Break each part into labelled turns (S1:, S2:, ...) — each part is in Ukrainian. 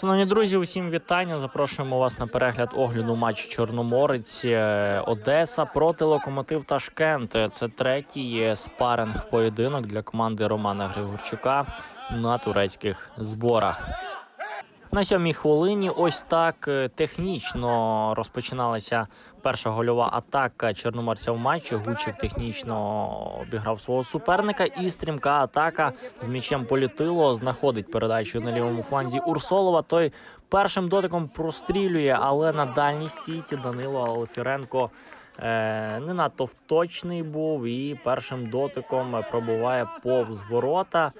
S1: Шановні друзі, усім вітання. Запрошуємо вас на перегляд огляду матчу Чорноморець е, Одеса проти Локомотив Ташкент. Це третій спаринг поєдинок для команди Романа Григорчука на турецьких зборах. На сьомій хвилині ось так е, технічно розпочиналася перша гольова атака чорноморця в матчі. Гучик технічно обіграв свого суперника, і стрімка атака з м'ячем політило знаходить передачу на лівому фланзі Урсолова. Той першим дотиком прострілює, але на дальній стійці Данило Алфіренко е, не надто вточний був і першим дотиком пробуває повз ворота.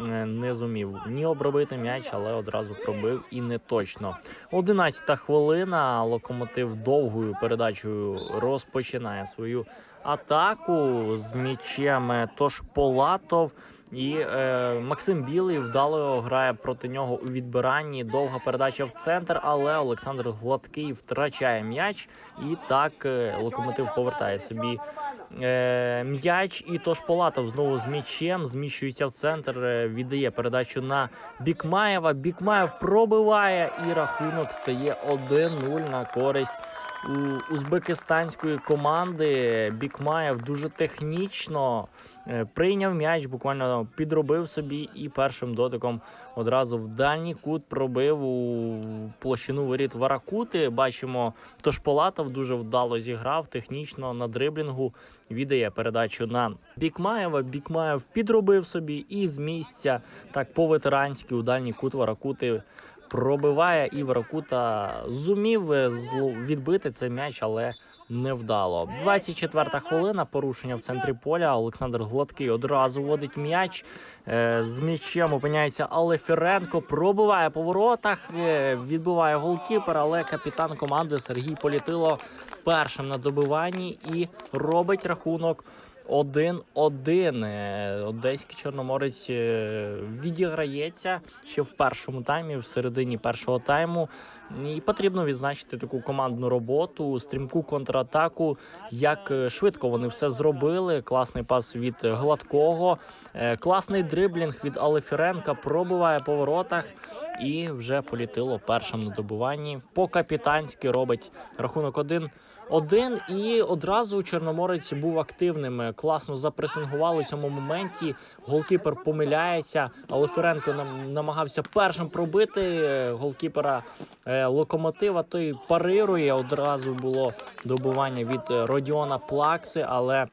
S1: Е, Не зумів ні обробити м'яч, але одразу пробив і не точно. 11 хвилина. Локомотив довгою передачею розпочинає свою атаку з м'ячем. Тож Полатов і е, Максим Білий вдало грає проти нього у відбиранні. Довга передача в центр, але Олександр Гладкий втрачає м'яч, і так е, локомотив повертає собі е, м'яч. І тож Полатов знову з м'ячем зміщується в центр, е, віддає передачу на Бікмаєва. Бікмаєв пробиває, і рахунок стає 1-0 на користь. У узбекистанської команди Бікмаєв дуже технічно е, прийняв м'яч, буквально підробив собі і першим дотиком одразу в дальній кут пробив у площину воріт Варакути. Бачимо, тож Полатов дуже вдало зіграв технічно на дриблінгу. Віддає передачу на Бікмаєва. Бікмаєв підробив собі і з місця так по-ветеранськи у дальній кут Варакути пробиває і Варакута зумів е, відбити цей м'яч, але не вдало. 24-та хвилина. Порушення в центрі поля. Олександр Гладкий одразу вводить м'яч. Е, З м'ячем опиняється Алефіренко. Пробиває по воротах, е, відбиває голкіпер, але капітан команди Сергій Політило першим на добиванні і робить рахунок. 1-1. Е, Одеський Чорноморець е, відіграється ще в першому таймі, в середині першого тайму. І потрібно відзначити таку командну роботу, стрімку контратаку. Як е, швидко вони все зробили. Класний пас від гладкого, класний дриблінг від Алефіренка. Пробиває по воротах і вже політило першим на добиванні. По капітанськи робить рахунок 1 один і одразу Чорноморець був активним. Класно запресингували у цьому моменті. Голкіпер помиляється. але Ференко нам намагався першим пробити голкіпера е, локомотива. Той парирує. Одразу було добування від Родіона Плакси, але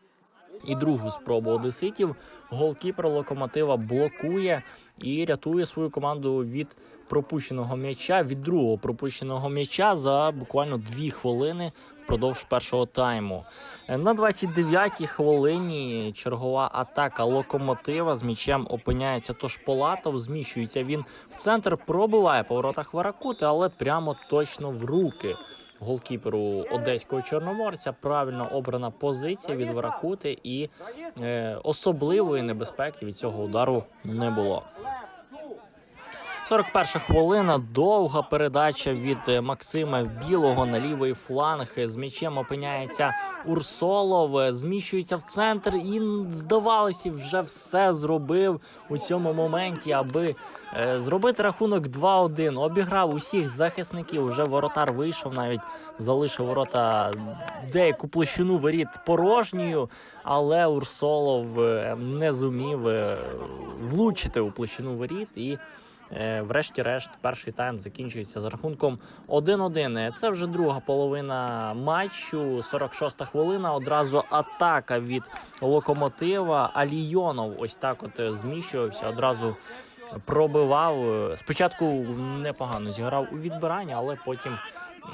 S1: і другу спробу одеситів. Голкіпер локомотива блокує і рятує свою команду від пропущеного м'яча, від другого пропущеного м'яча за буквально дві хвилини впродовж першого тайму. Е, На 29-й хвилині чергова атака локомотива з м'ячем опиняється. Тож Полатов зміщується він в центр, пробиває по воротах Варакути, але прямо точно в руки. Голкіперу одеського чорноморця правильно обрана позиція від Варакути, і е, особливої небезпеки від цього удару не було. 41 хвилина. Довга передача від е, Максима Білого на лівий фланг. З м'ячем опиняється Урсолов, зміщується в центр і здавалося, вже все зробив у цьому моменті, аби е, зробити рахунок 2-1. Обіграв усіх захисників. Уже воротар вийшов, навіть залишив ворота деяку площину воріт порожньою, але Урсолов е, не зумів влучити у площину воріт і. Е, Врешті-решт, перший тайм закінчується з рахунком 1-1. Це вже друга половина матчу. 46-та хвилина. Одразу атака від локомотива. Алійонов ось так от е, зміщувався. Одразу пробивав. Е, Спочатку непогано зіграв у відбиранні, але потім.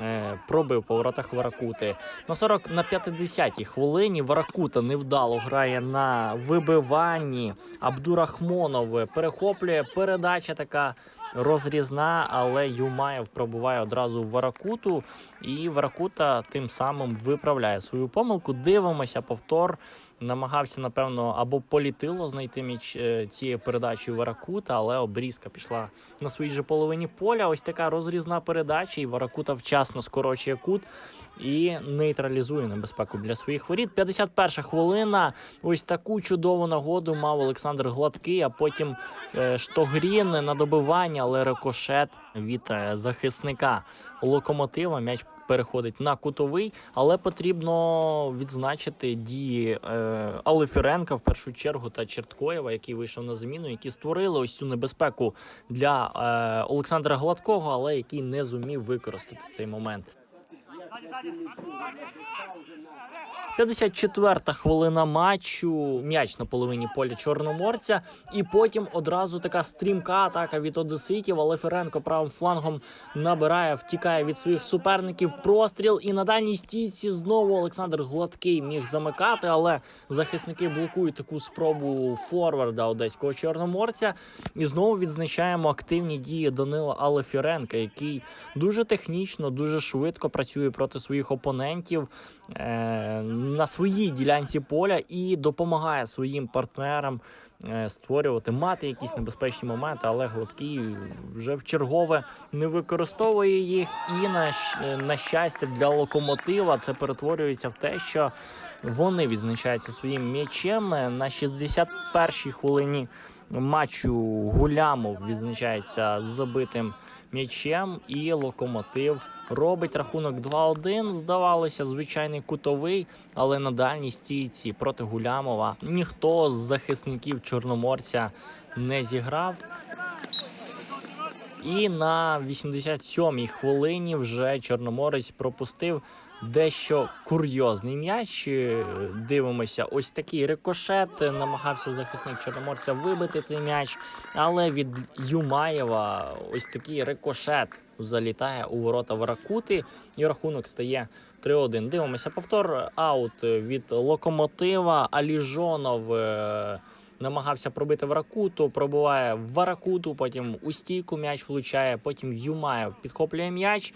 S1: Е, Пробив по воротах Варакути. На 40 на 50-й хвилині Варакута невдало грає на вибиванні. Абдурахмонов перехоплює передача така розрізна, але Юмаєв пробуває одразу в Варакуту, і Варакута тим самим виправляє свою помилку. Дивимося, повтор. Намагався, напевно, або політило знайти міч е, цієї передачі Варакута, але обрізка пішла на своїй же половині поля. Ось така розрізна передача, і Варакута вчасно вчасно скорочує кут і нейтралізує небезпеку для своїх воріт. 51 хвилина. Ось таку чудову нагоду мав Олександр Гладкий, а потім е, Штогрін на добивання, але рикошет від е, захисника локомотива. М'яч переходить на кутовий, але потрібно відзначити дії е, Алефіренка в першу чергу та Черткоєва, який вийшов на заміну, які створили ось цю небезпеку для е, Олександра Гладкого, але який не зумів використати цей момент. 54-та хвилина матчу. М'яч на половині поля Чорноморця, і потім одразу така стрімка атака від Одеситів. Але Ференко правим флангом набирає, втікає від своїх суперників. Простріл і на дальній стійці знову Олександр Гладкий міг замикати, але захисники блокують таку спробу форварда одеського чорноморця. І знову відзначаємо активні дії Данила Алефіренка, який дуже технічно, дуже швидко працює проти своїх опонентів е, на своїй ділянці поля і допомагає своїм партнерам е, створювати, мати якісь небезпечні моменти, але гладкий вже в чергове не використовує їх. І на, на щастя для локомотива це перетворюється в те, що вони відзначаються своїм м'ячем на 61-й хвилині матчу Гулямов відзначається забитим м'ячем, і локомотив робить рахунок 2-1. Здавалося, звичайний кутовий, але на дальній стійці проти Гулямова ніхто з захисників Чорноморця не зіграв. І на 87-й хвилині вже Чорноморець пропустив дещо курйозний м'яч. Е, Дивимося, ось такий рикошет. Намагався захисник Чорноморця вибити цей м'яч, але від Юмаєва ось такий рикошет залітає у ворота Варакути, і рахунок стає 3-1. Дивимося повтор. Аут від локомотива. Аліжонов. Намагався пробити Варакуту, пробиває в Варакуту, потім у стійку м'яч влучає, потім Юмаєв підхоплює м'яч,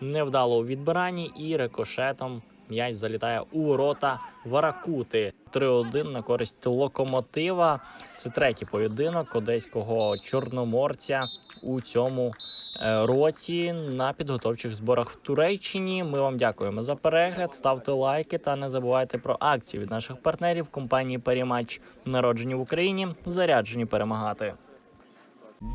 S1: невдало у відбиранні і рикошетом м'яч залітає у ворота Варакути. 3-1 на користь локомотива. Це третій поєдинок одеського чорноморця у цьому році на підготовчих зборах в Туреччині. Ми вам дякуємо за перегляд. Ставте лайки та не забувайте про акції від наших партнерів компанії Перімач, народжені в Україні, заряджені перемагати.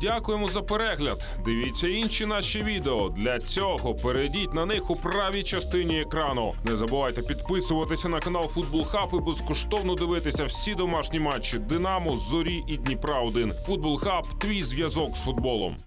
S2: Дякуємо за перегляд. Дивіться інші наші відео. Для цього перейдіть на них у правій частині екрану. Не забувайте підписуватися на канал Футбол Хаб і безкоштовно дивитися всі домашні матчі Динамо, Зорі і Дніпра 1 Футбол Хаб твій зв'язок з футболом.